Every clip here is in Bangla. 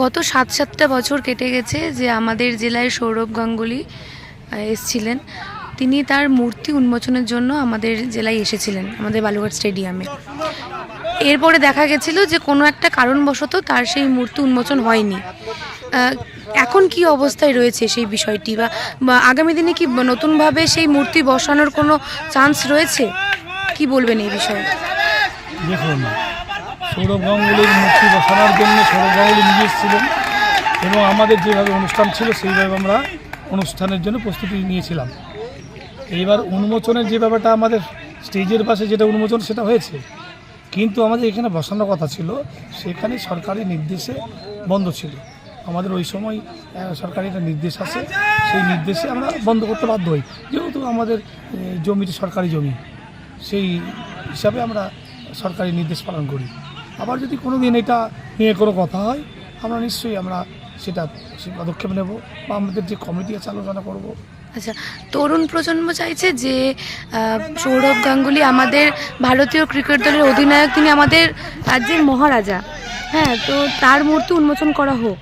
গত সাত সাতটা বছর কেটে গেছে যে আমাদের জেলায় সৌরভ গাঙ্গুলি এসছিলেন। তিনি তার মূর্তি উন্মোচনের জন্য আমাদের জেলায় এসেছিলেন, আমাদের বালুঘাট স্টেডিয়ামে। এরপরে দেখা গেছিল যে কোনো একটা কারণবশত তার সেই মূর্তি উন্মোচন হয়নি। এখন কি অবস্থায় রয়েছে সেই বিষয়টি? বা আগামী দিনে কি নতুনভাবে সেই মূর্তি বসানোর কোনো চান্স রয়েছে? কি বলবেন এই বিষয়ে? সৌরভ গাঙ্গুলির মূর্তি বসানোর জন্য সৌরভ গাঙ্গুলি নিজে এসেছিলেন এবং আমাদের যেভাবে অনুষ্ঠান ছিল, সেইভাবে আমরা অনুষ্ঠানের জন্য প্রস্তুতি নিয়েছিলাম। এইবার উন্মোচনের যে ব্যাপারটা আমাদের স্টেজের পাশে যেটা উন্মোচন, সেটা হয়েছে। কিন্তু আমাদের এখানে বসানোর কথা ছিল, সেখানে সরকারি নির্দেশে বন্ধ ছিল। আমাদের ওই সময় সরকারি একটা নির্দেশ আছে, সেই নির্দেশে আমরা বন্ধ করতে বাধ্য হই। যেহেতু আমাদের জমিটি সরকারি জমি, সেই হিসাবে আমরা সরকারি নির্দেশ পালন করি। আবার যদি কোনো দিন এটা নিয়ে কোনো কথা হয়, আমরা নিশ্চয়ই আমরা সেটা পদক্ষেপ নেব বা আমাদের যে কমিটি আছে আলোচনা করব। আচ্ছা তরুণ প্রজন্ম চাইছে যে সৌরভ গাঙ্গুলি আমাদের ভারতীয় ক্রিকেট দলের অধিনায়ক, তিনি আমাদের রাজ্যের মহারাজা। হ্যাঁ তো তার মূর্তি উন্মোচন করা হোক।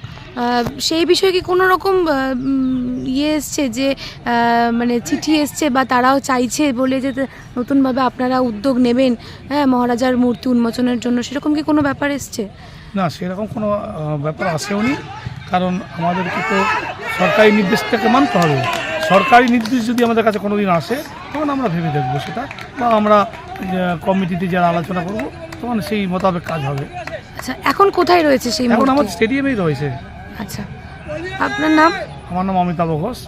সেই বিষয়ে কি কোনো রকম ইয়ে এসছে যে মানে চিঠি এসছে বা তারাও চাইছে বলে যে নতুনভাবে আপনারা উদ্যোগ নেবেন হ্যাঁ মহারাজার মূর্তি উন্মোচনের জন্য? সেরকম কি কোনো ব্যাপার এসছে? না সেরকম কোনো ব্যাপার আসেও নি। কারণ আমাদেরকে তো সরকারি নির্দেশটাকে মানতে হবে। সরকারি নির্দেশ যদি আমাদের কাছে কোনো দিন আসে তখন আমরা ভেবে দেখব সেটা। বা আমরা কমিটিতে যারা আলোচনা করব তখন সেই মোতাবেক কাজ হবে। আচ্ছা এখন কোথায় রয়েছে সেই এখন আমাদের স্টেডিয়ামেই রয়েছে। আচ্ছা। আপনার নাম? আমার নাম অমিতাভ ঘোষ।